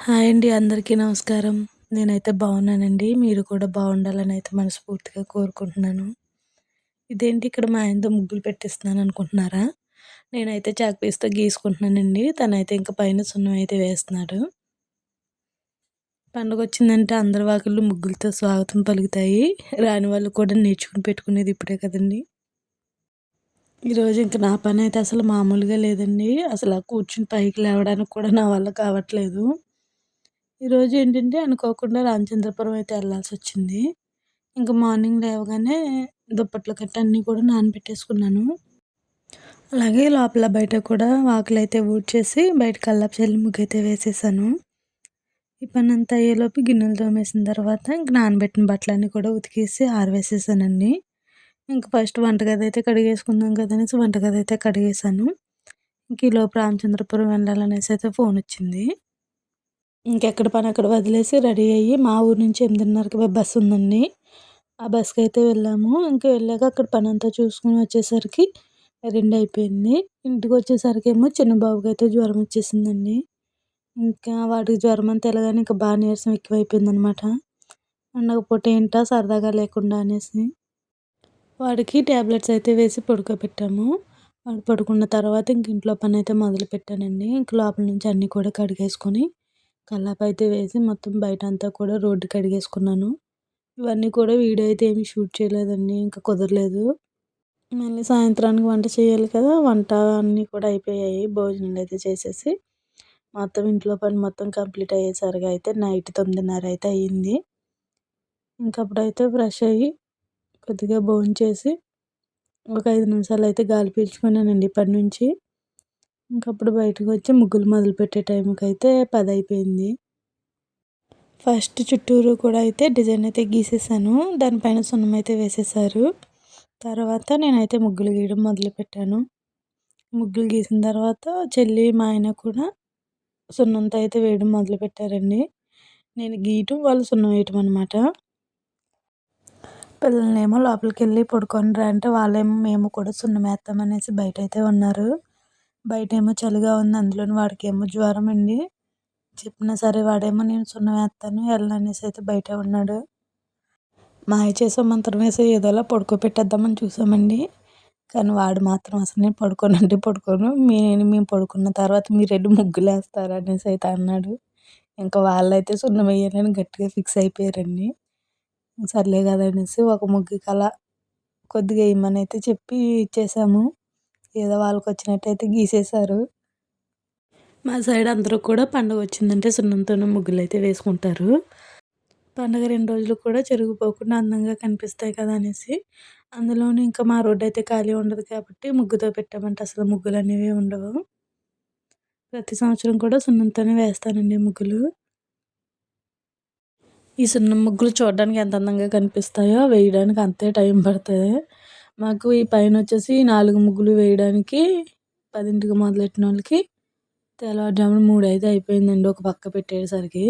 Hi అండి అందరికీ నమస్కారం. నేనైతే బాగున్నానండి. మీరు కూడా బాగుండాలని అయితే మనస్ఫూర్తిగా కోరుకుంటున్నాను. ఇదేంటి ఇక్కడ మా ఆయనతో ముగ్గులు పెట్టిస్తున్నాను అనుకుంటున్నారా? నేనైతే చాక్ పీస్తో గీసుకుంటున్నానండి. తనైతే ఇంకా పైన సున్నం అయితే వేస్తున్నాడు. పండుగ వచ్చిందంటే అందరి వాకిళ్ళు ముగ్గులతో స్వాగతం పలుకుతాయి. రాని వాళ్ళు కూడా నేర్చుకుని పెట్టుకునేది ఇప్పుడే కదండి. ఈరోజు ఇంక నా పని అయితే అసలు మామూలుగా లేదండి. అసలు కూర్చుని పైకి లేవడానికి కూడా నా వల్ల కావట్లేదు. ఈరోజు ఏంటంటే అనుకోకుండా రామచంద్రపురం అయితే వెళ్ళాల్సి వచ్చింది ఇంకా మార్నింగ్ లేవగానే దుప్పట్లు కట్ట అన్నీ కూడా నానబెట్టేసుకున్నాను. అలాగే లోపల బయట కూడా వాకులు అయితే ఊడ్చేసి బయట కల్లాపు చెల్లి ముగ్గు అయితే వేసేసాను. ఈ పని అంతా అయ్యేలోపు గిన్నెలు తోమేసిన తర్వాత ఇంక నానబెట్టిన బట్టలన్నీ కూడా ఉతికేసి ఆరవేసేసానండి. ఇంక ఫస్ట్ వంటగది అయితే కడిగేసుకుందాం కదనేసి వంటగది అయితే కడిగేసాను. ఇంక ఈలోపు రామచంద్రపురం వెళ్ళాలనేసి అయితే ఫోన్ వచ్చింది ఇంకెక్కడ పని అక్కడ వదిలేసి రెడీ అయ్యి మా ఊరు నుంచి ఎనిమిదిన్నరకి బస్సు ఉందండి. ఆ బస్కి అయితే వెళ్ళాము. ఇంకా వెళ్ళాక అక్కడ పని అంతా చూసుకుని వచ్చేసరికి రెండు అయిపోయింది. ఇంటికి వచ్చేసరికి ఏమో చిన్న బాబుకి అయితే జ్వరం వచ్చేసిందండి. ఇంకా వాడికి జ్వరం అంతా తెలగానే ఇంకా బాగా నీరసం ఎక్కువైపోయింది అనమాట పండగ ఏంటా సరదాగా లేకుండా అనేసి వాడికి ట్యాబ్లెట్స్ అయితే వేసి పడుకోబెట్టాము. వాడు పడుకున్న తర్వాత ఇంక ఇంట్లో పని అయితే మొదలు పెట్టానండి ఇంక లోపల నుంచి అన్నీ కూడా కడిగేసుకొని కల్లాపు అయితే వేసి మొత్తం బయట అంతా కూడా రోడ్డు కడిగేసుకున్నాను. ఇవన్నీ కూడా వీడియో అయితే ఏమి షూట్ చేయలేదండి ఇంకా కుదరలేదు. మళ్ళీ సాయంత్రానికి వంట చేయాలి కదా వంట అన్నీ కూడా అయిపోయాయి. భోజనాలు అయితే చేసేసి మొత్తం ఇంట్లో పని మొత్తం కంప్లీట్ అయ్యేసరికి అయితే నైట్ తొమ్మిదిన్నర అయితే అయ్యింది. ఇంకప్పుడైతే ఫ్రెష్ అయ్యి కొద్దిగా భోజనం చేసి ఒక ఐదు నిమిషాలు అయితే గాలి పీల్చుకున్నానండి ఇప్పటి నుంచి. ఇంకప్పుడు బయటకు వచ్చి ముగ్గులు మొదలుపెట్టే టైంకి అయితే పది అయిపోయింది ఫస్ట్ చుట్టూరు కూడా అయితే డిజైన్ అయితే గీసేసాను. దానిపైన సున్నం అయితే వేసేసారు. తర్వాత నేనైతే ముగ్గులు గీయడం మొదలుపెట్టాను. ముగ్గులు గీసిన తర్వాత చెల్లి మా ఆయన కూడా సున్నంతో అయితే వేయడం మొదలుపెట్టారండి. నేను గీయటం వాళ్ళు సున్నం వేయటం అనమాట పిల్లల్నేమో లోపలికి వెళ్ళి పడుకొని రా అంటే వాళ్ళేమో మేము కూడా సున్నం వేస్తామనేసి బయట అయితే ఉన్నారు. బయటేమో చలిగా ఉంది అందులోని వాడికేమో జ్వరం అండి. చెప్పినా సరే వాడేమో నేను సున్నం వేస్తాను వెళ్ళనేసి అయితే బయట ఉన్నాడు. మాయ చేసే మంత్రం వేసి ఏదోలా పడుకోబెట్టేద్దామని చూసామండి. కానీ వాడు మాత్రం అసలు నేను పడుకోనంటే పడుకోను. నేను మేము పడుకున్న తర్వాత మీరు వెళ్ళి ముగ్గులు వేస్తారు అనేసి అయితే అన్నాడు. ఇంకా వాళ్ళైతే సున్నం వేయాలని గట్టిగా ఫిక్స్ అయిపోయారండి. సర్లే కదా అనేసి ఒక ముగ్గు కల కొద్దిగా వేయమని అయితే చెప్పి ఇచ్చేసాము ఏదో వాళ్ళకి వచ్చినట్టయితే గీసేశారు. మా సైడ్ అందరూ కూడా పండుగ వచ్చిందంటే సున్నంతోనే ముగ్గులు అయితే వేసుకుంటారు. పండుగ రెండు రోజులు కూడా చెరిగిపోకుండా అందంగా కనిపిస్తాయి కదా అనేసి. అందులోనూ ఇంకా మా రోడ్డు అయితే ఖాళీ ఉండదు కాబట్టి ముగ్గుతో పెట్టామంటే అసలు ముగ్గులు అనేవి ఉండవు. ప్రతి సంవత్సరం కూడా సున్నంతోనే వేస్తానండి ముగ్గులు. ఈ సున్నం ముగ్గులు చూడడానికి ఎంత అందంగా కనిపిస్తాయో వేయడానికి అంతే టైం పడుతుంది. మాకు ఈ పైన వచ్చేసి నాలుగు ముగ్గులు వేయడానికి పదింటికి మొదలెట్టిన వాళ్ళకి తెల్లవారుజామున మూడు అయితే అయిపోయిందండి ఒక పక్క పెట్టేసరికి.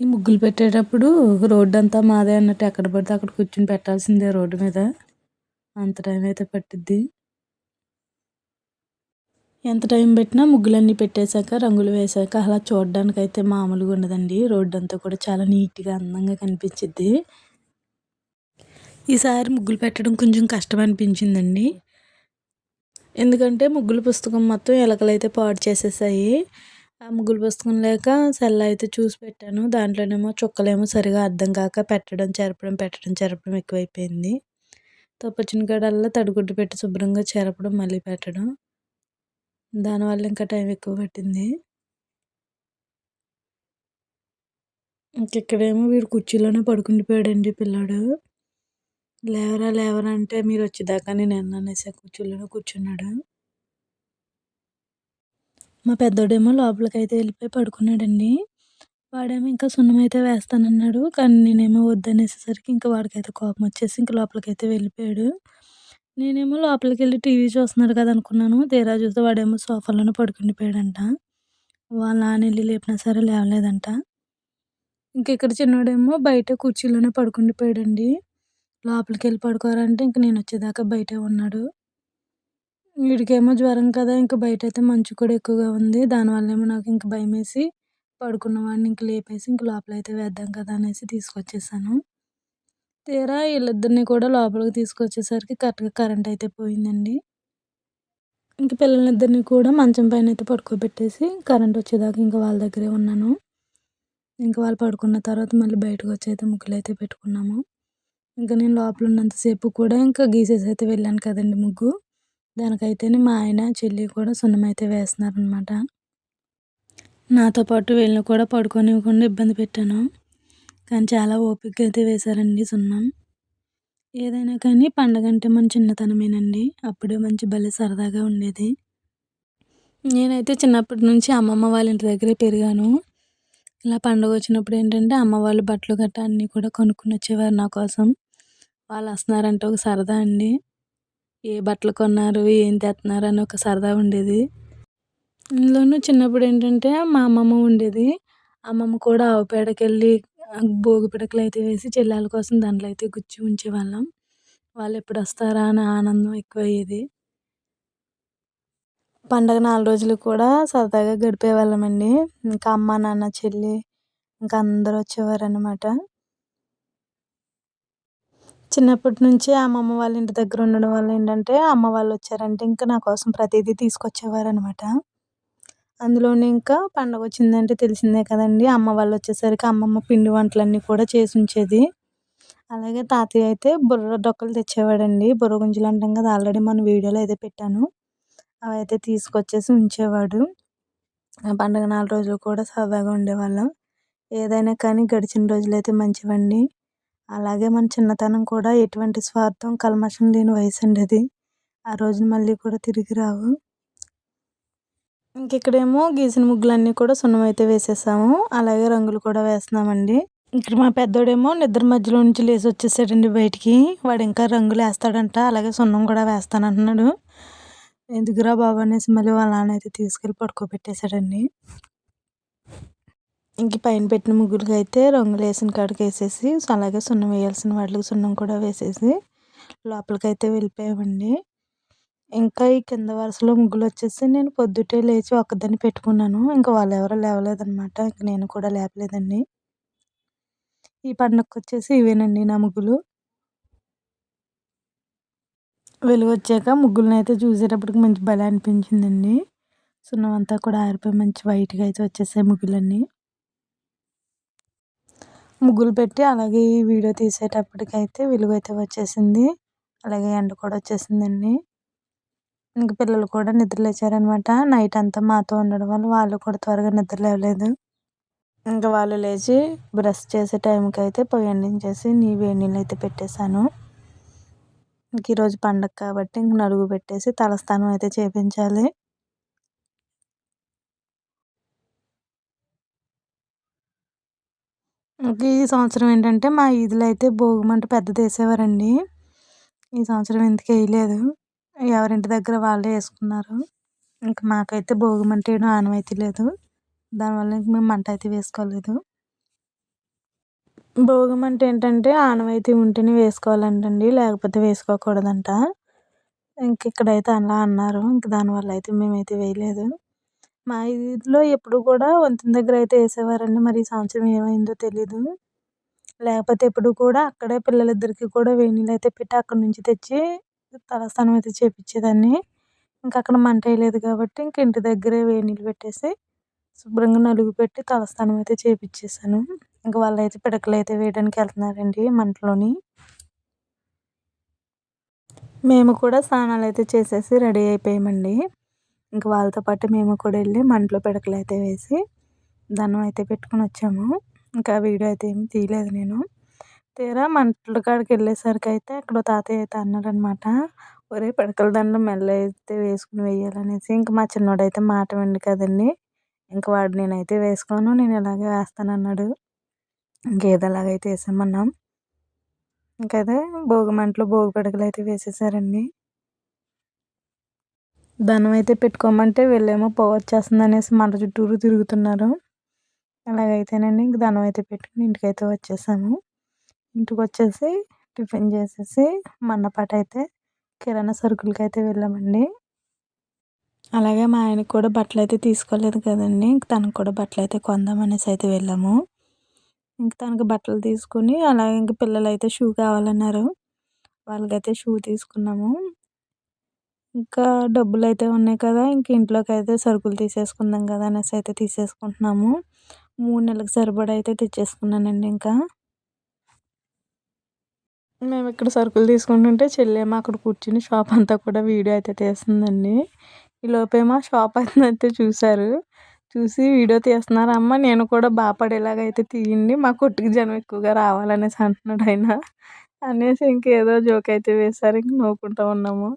ఈ ముగ్గులు పెట్టేటప్పుడు రోడ్డు అంతా మాదే అన్నట్టు ఎక్కడ పడితే అక్కడ కూర్చుని పెట్టాల్సిందే రోడ్డు మీద. అంత టైం అయితే పట్టిద్ది. ఎంత టైం పెట్టినా ముగ్గులన్నీ పెట్టేశాక రంగులు వేసాక అలా చూడడానికి అయితే మామూలుగా ఉండదండి రోడ్డు అంతా కూడా చాలా నీట్గా అందంగా కనిపించిద్ది. ఈసారి ముగ్గులు పెట్టడం కొంచెం కష్టం అనిపించిందండి ఎందుకంటే ముగ్గుల పుస్తకం మొత్తం ఎలకలైతే పాడు చేసేసాయి. ఆ ముగ్గుల పుస్తకం లేక సెల్ అయితే చూసి పెట్టాను. దాంట్లోనేమో చుక్కలేమో సరిగా అర్థం కాక పెట్టడం చెరపడం పెట్టడం చెరపడం ఎక్కువైపోయింది. తప్పొచ్చిన కాడల్లా తడిగుడ్డు పెట్టి శుభ్రంగా చెరపడం మళ్ళీ పెట్టడం. దానివల్ల ఇంకా టైం ఎక్కువ పట్టింది. ఇంకెక్కడేమో వీడు కుర్చీలోనే పడుకుండిపోయాడండి పిల్లాడు. లేవరా లేవరా అంటే మీరు వచ్చేదాకా నేను ఎన్ననేసా కూర్చోలేను కూర్చున్నాడు? మా పెద్దోడేమో లోపలికి అయితే వెళ్ళిపోయి పడుకున్నాడండి. వాడేమో ఇంకా సున్నం అయితే వేస్తానన్నాడు కానీ నేనేమో వద్దనేసేసరికి ఇంకా వాడికైతే కోపం వచ్చేసి ఇంకా లోపలికైతే వెళ్ళిపోయాడు. నేనేమో లోపలికి వెళ్ళి టీవీ చూస్తున్నాడు కదా అనుకున్నాను తీరా చూస్తే వాడేమో సోఫాలోనే పడుకుండిపోయాడంట. వాళ్ళ నాన్న వెళ్ళి లేపినా సరే లేవలేదంట. ఇంక ఇక్కడ చిన్నోడేమో బయట కుర్చీలోనే పడుకుండిపోయాడండి. లోపలికి వెళ్ళి పడుకోరంటే ఇంక నేను వచ్చేదాకా బయటే ఉన్నాడు. వీడికేమో జ్వరం కదా ఇంక బయట అయితే మంచు కూడా ఎక్కువగా ఉంది. దానివల్ల ఏమో నాకు ఇంక భయం వేసి పడుకున్న వాడిని ఇంక లేపేసి ఇంక లోపలైతే వేద్దాం కదా అనేసి తీసుకొచ్చేసాను. తీరా వీళ్ళిద్దరిని కూడా లోపలికి తీసుకొచ్చేసరికి కరెక్ట్గా కరెంట్ అయితే పోయిందండి. ఇంక పిల్లలిద్దరిని కూడా మంచం పైన అయితే పడుకోబెట్టేసి కరెంట్ వచ్చేదాకా ఇంకా వాళ్ళ దగ్గరే ఉన్నాను. ఇంకా వాళ్ళు పడుకున్న తర్వాత మళ్ళీ బయటకు వచ్చి అయితే ముగ్గులు అయితే పెట్టుకున్నాము. ఇంకా నేను లోపల ఉన్నంతసేపు కూడా ఇంకా గీసేసి అయితే వెళ్ళాను కదండి ముగ్గు. దానికైతే మా ఆయన చెల్లి కూడా సున్నం అయితే వేస్తున్నారనమాట నాతో పాటు వీళ్ళని కూడా పడుకోనివ్వకుండా ఇబ్బంది పెట్టాను. కానీ చాలా ఓపిక అయితే వేశారండి సున్నం. ఏదైనా కానీ పండగ అంటే మన చిన్నతనమేనండి. అప్పుడే మంచి భలే సరదాగా ఉండేది. నేనైతే చిన్నప్పటి నుంచి అమ్మమ్మ వాళ్ళ ఇంటి దగ్గరే పెరిగాను. ఇలా పండుగ వచ్చినప్పుడు ఏంటంటే అమ్మ వాళ్ళు బట్టలు గట్టా అన్నీ కూడా కొనుక్కొని వచ్చేవారు నా కోసం. వాళ్ళు వస్తున్నారంటే ఒక సరదా అండి. ఏ బట్టలు కొన్నారు ఏం తెస్తున్నారు అని ఒక సరదా ఉండేది. ఇందులోనూ చిన్నప్పుడు ఏంటంటే మా అమ్మమ్మ ఉండేది. అమ్మమ్మ కూడా ఆవు పేడకి వెళ్ళి భోగి పిడకలు అయితే వేసి చెల్లెల కోసం దాంట్లో అయితే గుచ్చి ఉంచేవాళ్ళం. వాళ్ళు ఎప్పుడు వస్తారా అని ఆనందం ఎక్కువయ్యేది. పండగ నాలుగు రోజులు కూడా సరదాగా గడిపేవాళ్ళమండి. ఇంకా అమ్మ నాన్న చెల్లి ఇంకా అందరూ వచ్చేవారనమాట చిన్నప్పటి నుంచి అమ్మమ్మ వాళ్ళ ఇంటి దగ్గర ఉండడం వల్ల ఏంటంటే అమ్మ వాళ్ళు వచ్చారంటే ఇంకా నా కోసం ప్రతిదీ తీసుకొచ్చేవారనమాట అందులోనే ఇంకా పండగ వచ్చిందంటే తెలిసిందే కదండి. అమ్మ వాళ్ళు వచ్చేసరికి అమ్మమ్మ పిండి వంటలన్నీ కూడా చేసి ఉంచేది. అలాగే తాతయ్య అయితే బుర్ర డొక్కలు తెచ్చేవాడండి. బుర్ర గుంజలు అంటాం కదా ఆల్రెడీ మన వీడియోలో అయితే పెట్టాను. అవి అయితే తీసుకొచ్చేసి ఉంచేవాడు. ఆ పండగ నాలుగు రోజులు కూడా సరదాగా ఉండేవాళ్ళం. ఏదైనా కానీ గడిచిన రోజులు అయితే మంచివండి. అలాగే మన చిన్నతనం కూడా ఎటువంటి స్వార్థం కల్మషం లేని వయసు అండి అది ఆ రోజులు మళ్ళీ కూడా తిరిగి రావు. ఇంక ఇక్కడేమో గీసిన ముగ్గులన్నీ కూడా సున్నం అయితే వేసేసాము. అలాగే రంగులు కూడా వేస్తున్నామండి. ఇక్కడ మా పెద్దోడేమో నిద్ర మధ్యలో నుంచి లేచి వచ్చేసాడండి బయటికి. వాడు ఇంకా రంగులు వేస్తాడంట అలాగే సున్నం కూడా వేస్తానంటున్నాడు. ఎందుకురా బాబు అనేసి మళ్ళీ వాళ్ళ నాన్న అయితే తీసుకెళ్ళి పడుకోబెట్టేశాడండి. ఇంక పైన పెట్టిన ముగ్గులకి అయితే రంగులు వేసిన కాడికి వేసేసి అలాగే సున్నం వేయాల్సిన వాటికి సున్నం కూడా వేసేసి లోపలికి అయితే వెళ్ళిపోయామండి. ఇంకా ఈ కింద వరుసలో ముగ్గులు వచ్చేసి నేను పొద్దుటే లేచి ఒక్కదాన్ని పెట్టుకున్నాను. ఇంకా వాళ్ళు ఎవరో లేవలేదనమాట ఇంక నేను కూడా లేపలేదండి. ఈ పండగకి వచ్చేసి ఇవేనండి నా ముగ్గులు. వెలుగు వచ్చాక ముగ్గులను అయితే చూసేటప్పటికి మంచి బలం అనిపించిందండి. సున్నం అంతా కూడా ఆరిపోయి మంచి వైట్గా అయితే వచ్చేసాయి ముగ్గులన్నీ. ముగ్గులు పెట్టి అలాగే ఈ వీడియో తీసేటప్పటికైతే వెలుగైతే అయితే వచ్చేసింది. అలాగే ఎండ కూడా వచ్చేసిందండి. ఇంక పిల్లలు కూడా నిద్రలేచారనమాట నైట్ అంతా మాతో ఉండడం వల్ల వాళ్ళు కూడా త్వరగా నిద్ర లేవలేదు. ఇంకా వాళ్ళు లేచి బ్రష్ చేసే టైంకి అయితే పొయ్యి అందించేసి నీ వేడి నీళ్ళు అయితే పెట్టేశాను. ఇంక ఈరోజు పండగ కాబట్టి ఇంక నలుగు పెట్టేసి తలస్నానం అయితే చేయించాలి ఈ సంవత్సరం ఏంటంటే మా ఈదులో అయితే భోగిమంట పెద్దది వేసేవారండి ఈ సంవత్సరం ఎందుకు వేయలేదు? ఎవరింటి దగ్గర వాళ్ళే వేసుకున్నారు. ఇంక మాకైతే భోగిమంట వేయడం ఆనవాయితీ లేదు. దానివల్ల ఇంక మేము మంట అయితే వేసుకోలేదు. భోగిమంట ఏంటంటే ఆనవాయితీ ఉంటేనే వేసుకోవాలంటండి లేకపోతే వేసుకోకూడదంట. ఇంక ఇక్కడైతే అలా అన్నారు. ఇంక దానివల్ల అయితే మేమైతే వేయలేదు. మా ఇంట్లో ఎప్పుడు కూడా వంతెన దగ్గర అయితే వేసేవారండి. మరి ఈ సంవత్సరం ఏమైందో తెలీదు. లేకపోతే ఎప్పుడు కూడా అక్కడే పిల్లలిద్దరికి కూడా వేడి నీళ్ళు అయితే పెట్టి అక్కడ నుంచి తెచ్చి తలస్నానం అయితే చేపించేదాన్ని. ఇంకా అక్కడ మంట వేయలేదు కాబట్టి ఇంక ఇంటి దగ్గరే వేడి నీళ్ళు పెట్టేసి శుభ్రంగా నలుగు పెట్టి తలస్నానం అయితే చేపించేసాను ఇంకా వాళ్ళు అయితే పిడకలు అయితే వేయడానికి వెళ్తున్నారండి మంటలోని. మేము కూడా స్నానాలు అయితే చేసేసి రెడీ అయిపోయామండి. ఇంక వాళ్ళతో పాటు మేము కూడా వెళ్ళి మంటలో పిడకలు అయితే వేసి దండం అయితే పెట్టుకుని వచ్చాము. ఇంకా వీడియో అయితే ఏమి తీయలేదు నేను. తీరా మంటల కాడికి వెళ్ళేసరికి అయితే అక్కడ తాతయ్య అయితే అన్నారనమాట ఒరే పిడకల దండం మెల్ల అయితే వేసుకుని వేయాలనేసి. ఇంకా మా చిన్నోడైతే మాట విండు కదండి. ఇంక వాడు నేనైతే వేసుకోను నేను ఇలాగే వేస్తానన్నాడు. ఇంకేదో అలాగైతే వేసామన్నాం ఇంకైతే భోగి మంటలో భోగి పిడకలు అయితే వేసేసారండి. దండం అయితే పెట్టుకోమంటే వీళ్ళేమో పొగ వచ్చేస్తుంది అనేసి మంట చుట్టూరు తిరుగుతున్నారు. అలాగైతేనండి ఇంక దండం అయితే పెట్టుకుని ఇంటికైతే వచ్చేసాము. ఇంటికి వచ్చేసి టిఫిన్ చేసేసి మన్నపాట అయితే కిరాణా సరుకులకి అయితే వెళ్ళామండి. అలాగే మా ఆయనకి కూడా బట్టలు అయితే తీసుకోలేదు కదండి ఇంక తనకు కూడా బట్టలు అయితే కొందాం అనేసి అయితే వెళ్ళాము. ఇంక తనకు బట్టలు తీసుకుని అలాగే ఇంక పిల్లలు అయితే షూ కావాలన్నారు. వాళ్ళకైతే షూ తీసుకున్నాము. ఇంకా డబ్బులు అయితే ఉన్నాయి కదా ఇంక ఇంట్లోకి అయితే సరుకులు తీసేసుకుందాం కదా అనేసి అయితే తీసేసుకుంటున్నాము. మూడు నెలలకు సరిపడా అయితే తెచ్చేసుకున్నానండి ఇంకా. మేము ఇక్కడ సరుకులు తీసుకుంటుంటే చెల్లేమో అక్కడ కూర్చుని షాప్ అంతా కూడా వీడియో అయితే తీస్తుందండి. ఈ లోపేమో షాప్ అయితే చూశారు. చూసి వీడియో తీస్తున్నారు. అమ్మ నేను కూడా బాగా అయితే తీయండి మా కొట్టుకు జనం ఎక్కువగా రావాలనేసి అంటున్నాడు ఆయన. అనేసి ఇంకేదో జోక్ అయితే వేశారు ఇంక నవ్వుకుంటూ ఉన్నాము.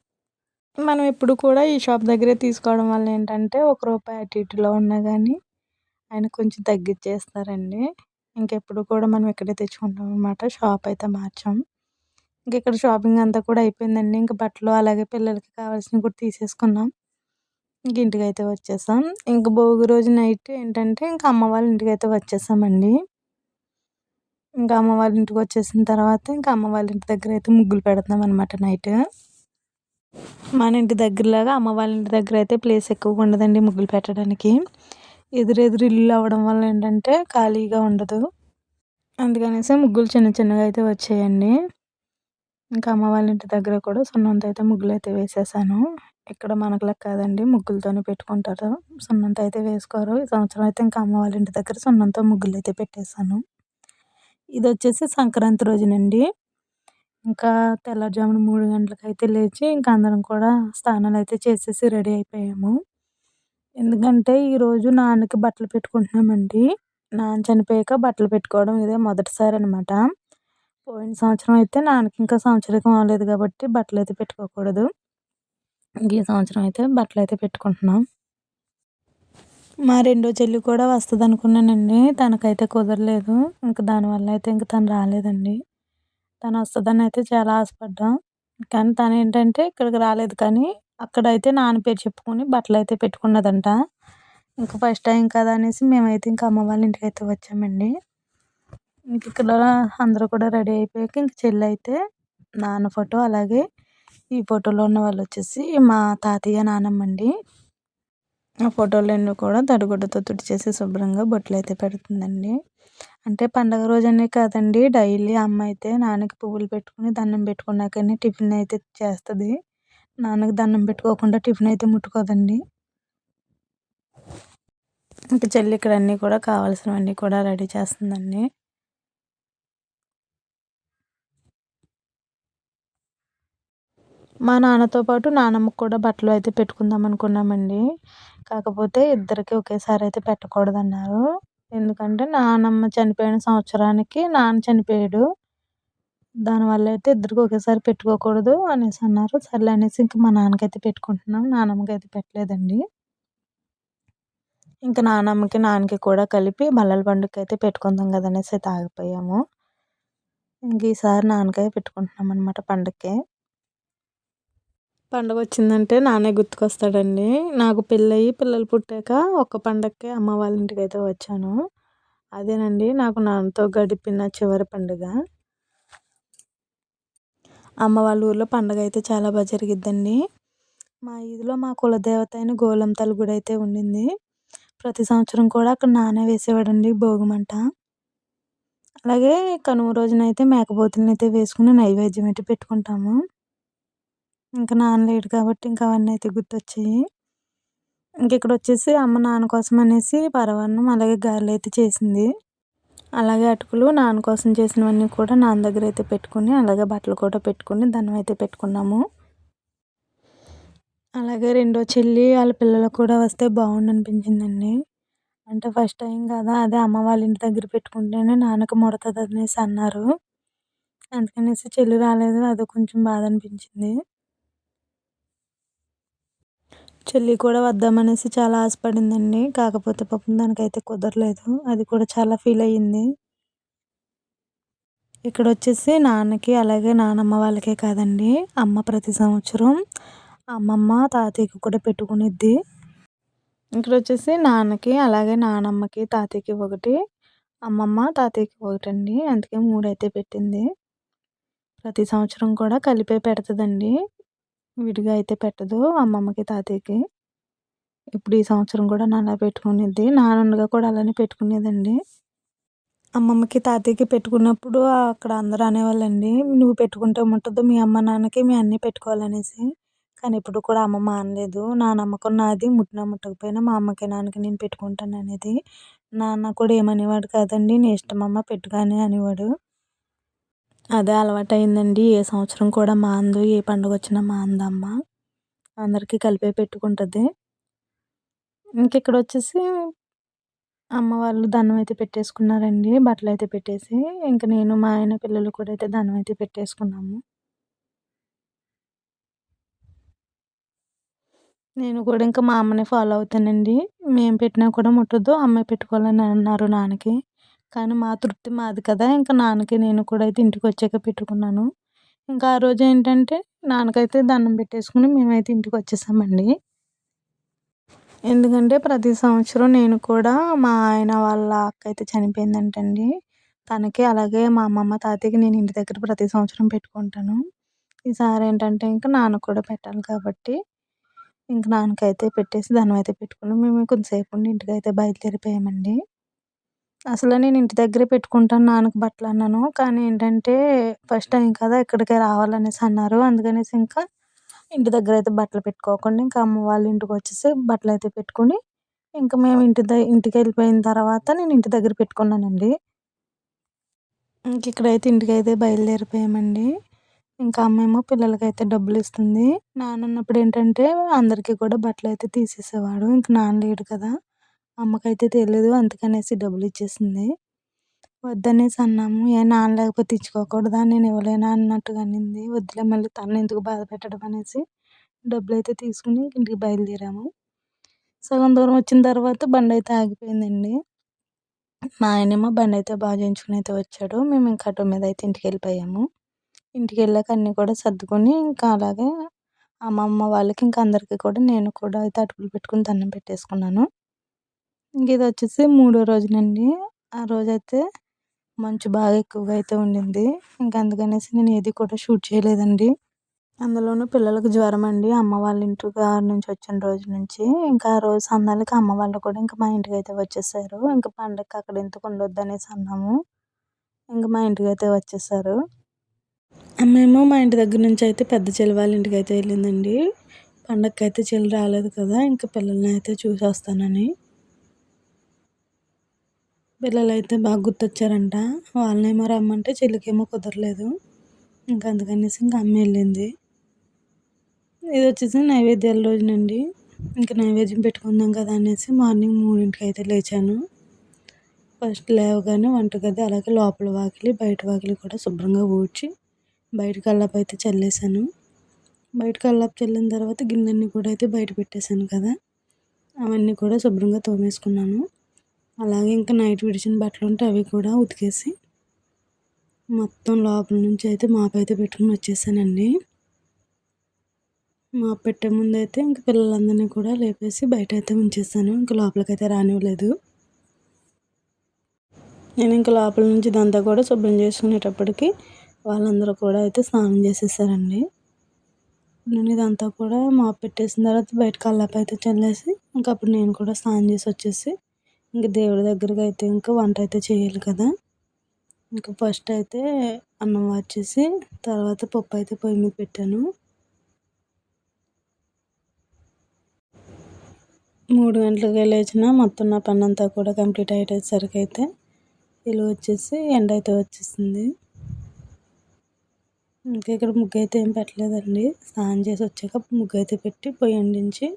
మనం ఎప్పుడు కూడా ఈ షాప్ దగ్గరే తీసుకోవడం వల్ల ఏంటంటే ఒక రూపాయి అటు ఇటులో ఉన్నా కానీ ఆయన కొంచెం తగ్గించేస్తారండి ఇంకెప్పుడు కూడా మనం ఇక్కడే తెచ్చుకుంటాం అనమాట షాప్ అయితే మార్చాం. ఇంక ఇక్కడ షాపింగ్ అంతా కూడా అయిపోయిందండి. ఇంక బట్టలు అలాగే పిల్లలకి కావాల్సినవి కూడా తీసేసుకున్నాం. ఇంక ఇంటికి అయితే వచ్చేసాం. ఇంక భోగి రోజు నైట్ ఏంటంటే ఇంకా అమ్మ వాళ్ళ ఇంటికి అయితే వచ్చేసామండి. ఇంకా అమ్మ వాళ్ళ ఇంటికి వచ్చేసిన తర్వాత ఇంకా అమ్మ వాళ్ళ ఇంటి దగ్గర అయితే ముగ్గులు పెడతాం అనమాట నైట్. మన ఇంటి దగ్గరలాగా అమ్మ వాళ్ళ ఇంటి దగ్గర అయితే ప్లేస్ ఎక్కువగా ఉండదండి ముగ్గులు పెట్టడానికి. ఎదురెదురు ఇల్లు అవ్వడం వల్ల ఏంటంటే ఖాళీగా ఉండదు. అందుకనేసి ముగ్గులు చిన్న చిన్నగా అయితే వచ్చాయండి. ఇంకా అమ్మ వాళ్ళ ఇంటి దగ్గర కూడా సున్నంతో అయితే ముగ్గులు అయితే వేసేసాను. ఇక్కడ మనకులా కాదండి ముగ్గులతోనే పెట్టుకుంటారు. సున్నంతో అయితే వేసుకోరు. ఈ సంవత్సరం అయితే ఇంకా అమ్మ వాళ్ళ ఇంటి దగ్గర సున్నంతో ముగ్గులు అయితే పెట్టేశాను. ఇది వచ్చేసి సంక్రాంతి రోజునండి. ఇంకా తెల్లవారుజామున మూడు గంటలకు అయితే లేచి ఇంకా అందరం కూడా స్నానాలు అయితే చేసేసి రెడీ అయిపోయాము. ఎందుకంటే ఈరోజు నాన్నకి బట్టలు పెట్టుకుంటున్నామండి. నాన్న చనిపోయాక బట్టలు పెట్టుకోవడం ఇదే మొదటిసారి అనమాట పోయిన సంవత్సరం అయితే నాన్నకి ఇంకా సంవత్సరం అవ్వలేదు కాబట్టి బట్టలు అయితే పెట్టుకోకూడదు. ఈ సంవత్సరం అయితే బట్టలు అయితే పెట్టుకుంటున్నాం. మా రెండో చెల్లి కూడా వస్తుంది అనుకున్నానండి తనకైతే కుదరలేదు. ఇంకా దానివల్ల అయితే ఇంక తను రాలేదండి. తను వస్తుందని అయితే చాలా ఆశపడ్డాం. కానీ తను ఏంటంటే ఇక్కడికి రాలేదు కానీ అక్కడైతే నాన్న పేరు చెప్పుకొని బట్టలు అయితే పెట్టుకున్నదంట. ఇంకా ఫస్ట్ టైం కదా అనేసి మేమైతే ఇంకా అమ్మ వాళ్ళ ఇంటికి అయితే వచ్చామండి. ఇంక ఇక్కడ అందరూ కూడా రెడీ అయిపోయాక ఇంక చెల్లి అయితే నాన్న ఫోటో అలాగే ఈ ఫోటోలో ఉన్న వాళ్ళు వచ్చేసి మా తాతయ్య నానమ్మ అండి ఆ ఫోటోలన్నీ కూడా తడిగుడ్డతో తుడిచేసి శుభ్రంగా బొట్లు అయితే పెడుతుందండి. అంటే పండగ రోజనే కాదండి. డైలీ అమ్మ అయితే నాన్నకి పువ్వులు పెట్టుకుని దండం పెట్టుకున్నాకనే టిఫిన్ అయితే చేస్తుంది. నాన్నకి దండం పెట్టుకోకుండా టిఫిన్ అయితే ముట్టుకోదండి. ఇంకా చెల్లి ఇక్కడ అన్నీ కూడా కావాల్సినవన్నీ కూడా రెడీ చేస్తుందండి. మా నాన్నతో పాటు నాన్నమ్మకు కూడా బట్టలు అయితే పెట్టుకుందాం అనుకున్నామండి. కాకపోతే ఇద్దరికి ఒకేసారి అయితే పెట్టకూడదన్నారు. ఎందుకంటే నానమ్మ చనిపోయిన సంవత్సరానికి నాన్న చనిపోయాడు. దానివల్ల అయితే ఇద్దరికి ఒకేసారి పెట్టుకోకూడదు అనేసి అన్నారు. సర్లే అనేసి ఇంక మా నాన్నకైతే పెట్టుకుంటున్నాం. నానమ్మకి అయితే పెట్టలేదండి. ఇంకా నానమ్మకి నాన్నకి కూడా కలిపి బల్లల పండుగకి అయితే పెట్టుకుందాం కదా అనేసి అయితే ఆగిపోయాము. ఇంక ఈసారి నాన్నకైతే పెట్టుకుంటున్నాం అనమాట పండుగకి పండుగ వచ్చిందంటే నానే గుర్తుకొస్తాడండి. నాకు పెళ్ళయి పిల్లలు పుట్టాక ఒక్క పండగకే అమ్మ వాళ్ళ ఇంటికి అయితే వచ్చాను. అదేనండి నాకు నాన్నతో గడిపిన చివరి పండుగ. అమ్మ వాళ్ళ ఊర్లో పండగ అయితే చాలా బాగా జరిగిద్దండి. మా ఈదిలో మా కులదేవత అయిన గోలంతల గుడి అయితే ఉండింది. ప్రతి సంవత్సరం కూడా అక్కడ నానే వేసేవాడండి భోగిమంట. అలాగే కనుమ రోజున అయితే మేకపోతులను అయితే వేసుకుని నైవేద్యం అయితే పెట్టుకుంటాము. ఇంకా నాన్న లేడు కాబట్టి ఇంకా అవన్నీ అయితే గుర్తొచ్చాయి. ఇంక ఇక్కడ వచ్చేసి అమ్మ నాన్న కోసం అనేసి పరవన్నం అలాగే గారెలు అయితే చేసింది. అలాగే అటుకులు నాన్న కోసం చేసినవన్నీ కూడా నాన్న దగ్గర అయితే పెట్టుకుని అలాగే బట్టలు కూడా పెట్టుకుని దండం అయితే పెట్టుకున్నాము. అలాగే రెండో చెల్లి వాళ్ళ పిల్లలకు కూడా వస్తే బాగుండు అనిపించిందండి. అంటే ఫస్ట్ టైం కదా అదే అమ్మ వాళ్ళ ఇంటి దగ్గర పెట్టుకుంటేనే నాన్నకు ముడతది అనేసి అన్నారు. అందుకనేసి చెల్లి రాలేదు అది కొంచెం బాధ అనిపించింది. చెల్లి కూడా వద్దామనేసి చాలా ఆశపడిందండి. కాకపోతే పాపం దానికైతే కుదరలేదు. అది కూడా చాలా ఫీల్ అయ్యింది. ఇక్కడ వచ్చేసి నాన్నకి అలాగే నానమ్మ వాళ్ళకే కాదండి అమ్మ ప్రతి సంవత్సరం అమ్మమ్మ తాతయ్యకి కూడా పెట్టుకునిద్ది. ఇక్కడ వచ్చేసి నాన్నకి అలాగే నానమ్మకి తాతయ్యకి ఒకటి అమ్మమ్మ తాతయ్యకి ఒకటి అండి అందుకే మూడు అయితే పెట్టింది. ప్రతి సంవత్సరం కూడా కలిపే పెడుతుందండి. విడిగా అయితే పెట్టదు అమ్మమ్మకి తాతయ్యకి. ఇప్పుడు ఈ సంవత్సరం కూడా అలా పెట్టుకునేది నానుండగా కూడా అలానే పెట్టుకునేదండి. అమ్మమ్మకి తాతయ్యకి పెట్టుకున్నప్పుడు అక్కడ అందరూ అనేవాళ్ళండి నువ్వు పెట్టుకుంటే ఉంటుందో మీ అమ్మ నాన్నకి మీ అన్నీ పెట్టుకోవాలనేసి. కానీ ఇప్పుడు కూడా అమ్మమ్మ అనలేదు. నా నమ్మకం నాది ముట్టినా ముట్టకపోయినా మా అమ్మకి నాన్నకి నేను పెట్టుకుంటాను అనేది. నాన్న కూడా ఏమనేవాడు కాదండి నీ ఇష్టం అమ్మ పెట్టుగానే అనేవాడు. అదే అలవాటైందండి. ఏ సంవత్సరం కూడా మా అందు ఏ పండుగ వచ్చినా మా అందమ్మ అందరికీ కలిపే పెట్టుకుంటుంది. ఇంక ఇక్కడ వచ్చేసి అమ్మ వాళ్ళు దండం అయితే పెట్టేసుకున్నారండి బట్టలు అయితే పెట్టేసి. ఇంక నేను మా ఆయన పిల్లలు కూడా అయితే దండం అయితే పెట్టేసుకున్నాము. నేను కూడా ఇంకా మా అమ్మని ఫాలో అవుతానండి. మేము పెట్టినా కూడా ముట్టొద్దు అమ్మాయి పెట్టుకోవాలని అన్నారు నాన్నకి. కానీ మా తృప్తి మాది కదా ఇంకా నాన్నకి నేను కూడా అయితే ఇంటికి వచ్చాక పెట్టుకున్నాను. ఇంకా ఆ రోజు ఏంటంటే నాన్నకైతే దండం పెట్టేసుకుని మేమైతే ఇంటికి వచ్చేసామండి. ఎందుకంటే ప్రతి సంవత్సరం నేను కూడా మా ఆయన వాళ్ళ అక్క అయితే చనిపోయిందంటండి. తనకి అలాగే మా అమ్మమ్మ తాతయ్యకి నేను ఇంటి దగ్గర ప్రతి సంవత్సరం పెట్టుకుంటాను. ఈసారి ఏంటంటే ఇంకా నాన్న కూడా పెట్టాలి కాబట్టి ఇంక నాన్నకైతే పెట్టేసి దండం అయితే పెట్టుకుని మేము కొంతసేపు ఉండి ఇంటికి అయితే బయలుదేరిపోయామండి. అసలు నేను ఇంటి దగ్గరే పెట్టుకుంటాను నాన్నకు బట్టలు అన్నాను. కానీ ఏంటంటే ఫస్ట్ టైం కదా ఇక్కడికే రావాలనేసి అన్నారు. అందుకనేసి ఇంకా ఇంటి దగ్గర అయితే బట్టలు పెట్టుకోకుండా ఇంకా అమ్మ వాళ్ళ ఇంటికి వచ్చేసి బట్టలు అయితే పెట్టుకుని ఇంకా మేము ఇంటి ద ఇంటికి వెళ్ళిపోయిన తర్వాత నేను ఇంటి దగ్గర పెట్టుకున్నానండి. ఇంక ఇక్కడైతే ఇంటికి అయితే బయలుదేరిపోయామండి. ఇంకా అమ్మేమో పిల్లలకైతే డబ్బులు ఇస్తుంది. నాన్న ఉన్నప్పుడు ఏంటంటే అందరికీ కూడా బట్టలు అయితే తీసేసేవాడు. ఇంక నాన్న లేడు కదా. అమ్మకైతే తెలియదు అందుకనేసి డబ్బులు ఇచ్చేసింది. వద్దనేసి అన్నాము ఏ నాన్న లేకపోతే ఇచ్చుకోకూడదా? నేను ఇవ్వలేనా? అన్నట్టుగా అనింది. వద్దులే మళ్ళీ తను ఎందుకు బాధ పెట్టడం అనేసి డబ్బులు అయితే తీసుకుని ఇంటికి బయలుదేరాము. సగం దూరం వచ్చిన తర్వాత బండి అయితే ఆగిపోయిందండి. మా ఆయనేమో బండి అయితే బాగా చేయించుకుని అయితే వచ్చాడు. మేము ఇంకా ఆటో మీద అయితే ఇంటికి వెళ్ళిపోయాము. ఇంటికి వెళ్ళాక అన్నీ కూడా సర్దుకొని ఇంకా అలాగే అమ్మమ్మ వాళ్ళకి ఇంకా అందరికీ కూడా నేను కూడా అయితే అటుకులు పెట్టుకుని దండం పెట్టేసుకున్నాను. ఇంక ఇది వచ్చేసి మూడో రోజునండి. ఆ రోజైతే మంచు బాగా ఎక్కువగా అయితే ఉండింది. ఇంకా అందుకనేసి నేను ఏది కూడా షూట్ చేయలేదండి. అందులోనూ పిల్లలకు జ్వరం అండి. అమ్మ వాళ్ళ ఇంటి గారి నుంచి వచ్చిన రోజు నుంచి. ఇంకా ఆ రోజు సందాలకి అమ్మ వాళ్ళు కూడా ఇంకా మా ఇంటికి అయితే వచ్చేసారు. ఇంకా పండగకి అక్కడ ఎందుకు ఉండొద్దు అనేసి అన్నాము. ఇంకా మా ఇంటికి అయితే వచ్చేసారు. అమ్మేమో మా ఇంటి దగ్గర నుంచి అయితే పెద్ద చెల్లి వాళ్ళ ఇంటికి అయితే వెళ్ళిందండి. పండగకి అయితే చెల్లి రాలేదు కదా ఇంకా పిల్లల్ని అయితే చూసి వస్తానని పిల్లలు అయితే బాగా గుర్తొచ్చారంట. వాళ్ళనేమో రమ్మంటే చెల్లికేమో కుదరలేదు. ఇంకా అందుకనేసి ఇంకా అమ్మ వెళ్ళింది. ఇది వచ్చేసి నైవేద్యాల రోజునండి. ఇంకా నైవేద్యం పెట్టుకుందాం కదా అనేసి మార్నింగ్ మూడింటికి అయితే లేచాను. ఫస్ట్ లేవగానే వంటగది అలాగే లోపల వాకిలి బయట వాకిలి కూడా శుభ్రంగా ఊడ్చి బయట కల్లాపు అయితే చల్లేసాను బయట కల్లాపు చల్లిన తర్వాత గిన్నెన్ని కూడా అయితే బయట పెట్టేశాను కదా. అవన్నీ కూడా శుభ్రంగా తోమేసుకున్నాను. అలాగే ఇంకా నైట్ విడిచిన బట్టలు ఉంటే అవి కూడా ఉతికేసి మొత్తం లోపల నుంచి అయితే మాపైతే అయితే పెట్టుకుని వచ్చేసానండి. మాపు పెట్టే ముందు అయితే ఇంక పిల్లలందరినీ కూడా లేపేసి బయట అయితే ఉంచేసాను. ఇంక లోపలికైతే రానివ్వలేదు. నేను ఇంకా లోపల నుంచి ఇదంతా కూడా శుభ్రం చేసుకునేటప్పటికి వాళ్ళందరూ కూడా అయితే స్నానం చేసేసారండి. నేను ఇదంతా కూడా మాపు పెట్టేసిన తర్వాత బయట కల్లాపు అయితే చల్లేసి ఇంకా అప్పుడు నేను కూడా స్నానం చేసి వచ్చేసి ఇంక దేవుడి దగ్గరకు అయితే ఇంకా వంట అయితే చేయాలి కదా. ఇంకా ఫస్ట్ అయితే అన్నం వచ్చేసి తర్వాత పప్పు అయితే పొయ్యి మీద పెట్టాను. మూడు గంటలకు లేచిన మొత్తం నా పని అంతా కూడా కంప్లీట్ అయ్యేసరికి అయితే ఇల్లు వచ్చేసి ఎండ అయితే వచ్చేసింది. ఇంకా ఇక్కడ ముగ్గు అయితే ఏం పెట్టలేదండి. స్నానం చేసి వచ్చాక ముగ్గు అయితే పెట్టి పొయ్యి వండించి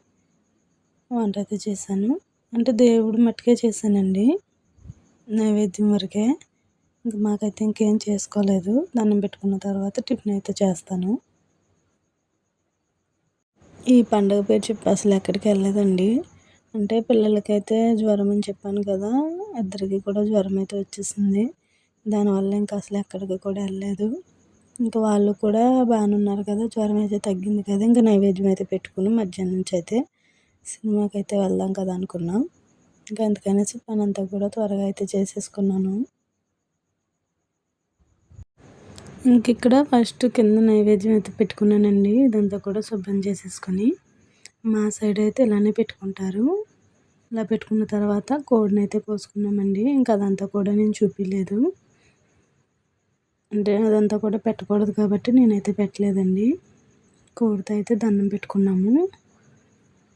వంట అయితే చేశాను. అంటే దేవుడు మట్టుకే చేశానండి. నైవేద్యం వరకే. ఇంక మాకైతే ఇంకేం చేసుకోలేదు. దండం పెట్టుకున్న తర్వాత టిఫిన్ అయితే చేస్తాను. ఈ పండుగ పేరు చెప్పి అసలు ఎక్కడికి వెళ్ళలేదండి. అంటే పిల్లలకైతే జ్వరం అని చెప్పాను కదా ఇద్దరికి కూడా జ్వరం అయితే వచ్చేసింది. దానివల్ల ఇంకా అసలు ఎక్కడికి కూడా వెళ్ళలేదు. ఇంకా వాళ్ళు కూడా బాగానే ఉన్నారు కదా జ్వరం అయితే తగ్గింది కదా ఇంకా నైవేద్యం అయితే పెట్టుకుని మధ్యాహ్నం నుంచి అయితే సినిమాకి అయితే వెళ్దాం కదా అనుకున్నాం. ఇంకా అందుకనేసి పని అంతా కూడా త్వరగా అయితే చేసేసుకున్నాను. ఇంక ఇక్కడ ఫస్ట్ కింద నైవేద్యం అయితే పెట్టుకున్నానండి. ఇదంతా కూడా శుభ్రం చేసేసుకొని మా సైడ్ అయితే ఇలానే పెట్టుకుంటారు. ఇలా పెట్టుకున్న తర్వాత కోడిని అయితే కోసుకున్నామండి. ఇంకా అదంతా కూడా నేను చూపించలేదు అంటే అదంతా కూడా పెట్టకూడదు కాబట్టి నేనైతే పెట్టలేదండి. కోడితో అయితే దండం పెట్టుకున్నాము.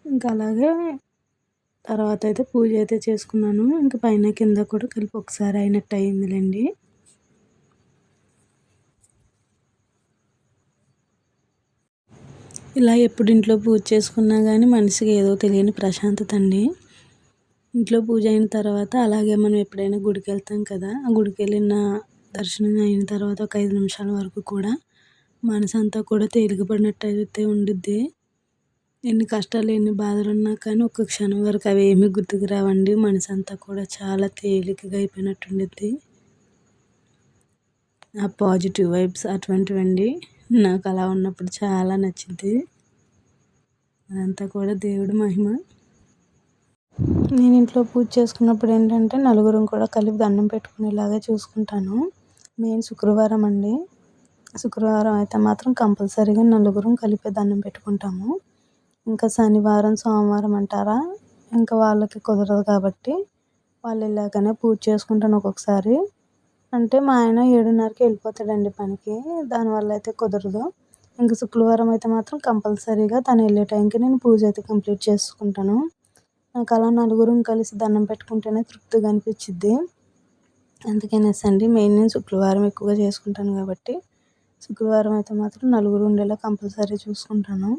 ఇంకా అలాగే తర్వాత అయితే పూజ అయితే చేసుకున్నాను. ఇంకా పైన కింద కూడా కలిపి ఒకసారి అయినట్టు అయిందిలేండి. ఇలా ఎప్పుడు ఇంట్లో పూజ చేసుకున్నా కానీ మనసుకి ఏదో తెలియని ప్రశాంతత అండి. ఇంట్లో పూజ అయిన తర్వాత అలాగే మనం ఎప్పుడైనా గుడికి వెళ్తాం కదా ఆ గుడికి వెళ్ళిన దర్శనం అయిన తర్వాత ఒక ఐదు నిమిషాల వరకు కూడా మనసు అంతా కూడా తేలికపడినట్టు అయితే ఉండిద్ది. ఎన్ని కష్టాలు ఎన్ని బాధలు ఉన్నా కానీ ఒక్క క్షణం వరకు అవి ఏమీ గుర్తుకు రావండి. మనసు అంతా కూడా చాలా తేలికగా అయిపోయినట్టు ఉండిద్ది ఆ పాజిటివ్ వైబ్స్ అటువంటివండి. నాకు అలా ఉన్నప్పుడు చాలా నచ్చింది. అదంతా కూడా దేవుడి మహిమ. నేను ఇంట్లో పూజ చేసుకున్నప్పుడు ఏంటంటే నలుగురం కూడా కలిపి దండం పెట్టుకునేలాగా చూసుకుంటాను. మెయిన్ శుక్రవారం అండి. శుక్రవారం అయితే మాత్రం కంపల్సరీగా నలుగురం కలిపి దండం పెట్టుకుంటాము. ఇంకా శనివారం సోమవారం అంటారా? ఇంకా వాళ్ళకి కుదరదు కాబట్టి వాళ్ళు వెళ్ళాకనే పూజ చేసుకుంటాను ఒక్కొక్కసారి. అంటే మా ఆయన ఏడున్నరకి వెళ్ళిపోతాడండి పనికి. దానివల్ల అయితే కుదరదు. ఇంకా శుక్రవారం అయితే మాత్రం కంపల్సరీగా తను వెళ్ళే టైంకి నేను పూజ అయితే కంప్లీట్ చేసుకుంటాను. నాకు అలా నలుగురం కలిసి దండం పెట్టుకుంటేనే తృప్తిగా అనిపించిద్ది. అందుకనేసి అండి మెయిన్ నేను శుక్రవారం ఎక్కువగా చేసుకుంటాను కాబట్టి శుక్రవారం అయితే మాత్రం నలుగురు ఉండేలా కంపల్సరీ చూసుకుంటాను.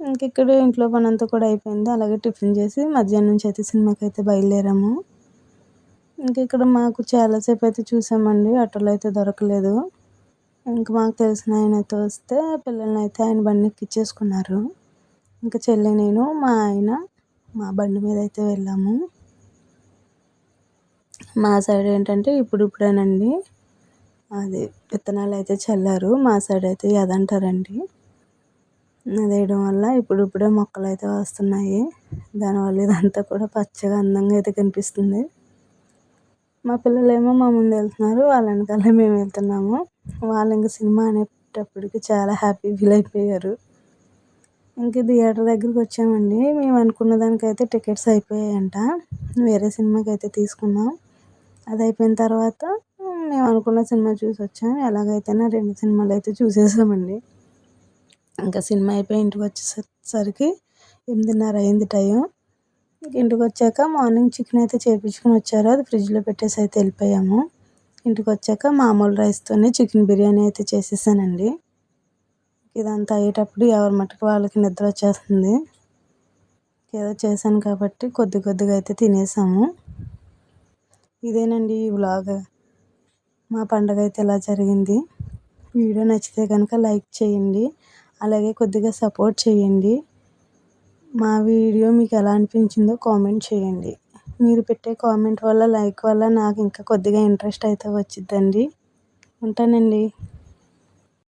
ఇంకెక్కడ ఇంట్లో పని అంతా కూడా అయిపోయింది. అలాగే టిఫిన్ చేసి మధ్యాహ్నం నుంచి అయితే సినిమాకి అయితే బయలుదేరాము. ఇంక ఇక్కడ మాకు చాలాసేపు అయితే చూసామండి. ఆటోలో అయితే దొరకలేదు. ఇంక మాకు తెలిసిన ఆయన అయితే వస్తే పిల్లల్ని అయితే ఆయన బండి ఎక్కించేసుకున్నారు ఇంకా చెల్లి నేను మా ఆయన మా బండి మీద అయితే వెళ్ళాము. మా సైడ్ ఏంటంటే ఇప్పుడు ఇప్పుడేనండి అది విత్తనాలు అయితే చల్లారు. మా సైడ్ అయితే అదంటారండి వేయడం వల్ల ఇప్పుడిప్పుడే మొక్కలు అయితే వస్తున్నాయి. దానివల్ల ఇదంతా కూడా పచ్చగా అందంగా అయితే కనిపిస్తుంది. మా పిల్లలేమో మా ముందు వెళ్తున్నారు వాళ్ళ వెనకాలే మేము వెళ్తున్నాము. వాళ్ళు ఇంకా సినిమా అనేటప్పటికి చాలా హ్యాపీ ఫీల్ అయిపోయారు. ఇంక థియేటర్ దగ్గరికి వచ్చామండి. మేము అనుకున్న దానికైతే టికెట్స్ అయిపోయాయంట. వేరే సినిమాకి అయితే తీసుకున్నాం. అది అయిపోయిన తర్వాత మేము అనుకున్న సినిమా చూసి వచ్చాం. ఎలాగైతేనే రెండు సినిమాలు అయితే చూసేసామండి. ఇంకా సినిమా అయిపోయి ఇంటికి వచ్చేసరికి ఎనిమిదిన్నర అయింది టైం. ఇంటికి వచ్చాక మార్నింగ్ చికెన్ అయితే చేయించుకుని వచ్చారు. అది ఫ్రిడ్జ్లో పెట్టేసి అయితే వెళ్ళిపోయాము. ఇంటికి వచ్చాక మామూలు రైస్తోనే చికెన్ బిర్యానీ అయితే చేసేసానండి. ఇదంతా అయ్యేటప్పుడు ఎవరి మట్టుకు వాళ్ళకి నిద్ర వచ్చేస్తుంది. ఏదో చేశాను కాబట్టి కొద్ది కొద్దిగా అయితే తినేసాము. ఇదేనండి ఈ వ్లాగ్ మా పండగ అయితే ఇలా జరిగింది? వీడియో నచ్చితే కనుక లైక్ చేయండి. అలాగే కొద్దిగా సపోర్ట్ చేయండి. మా వీడియో మీకు ఎలా అనిపించిందో కామెంట్ చేయండి. మీరు పెట్టే కామెంట్ వల్ల లైక్ వల్ల నాకు ఇంకా కొద్దిగా ఇంట్రెస్ట్ అయితే వచ్చిద్దండి. ఉంటానండి.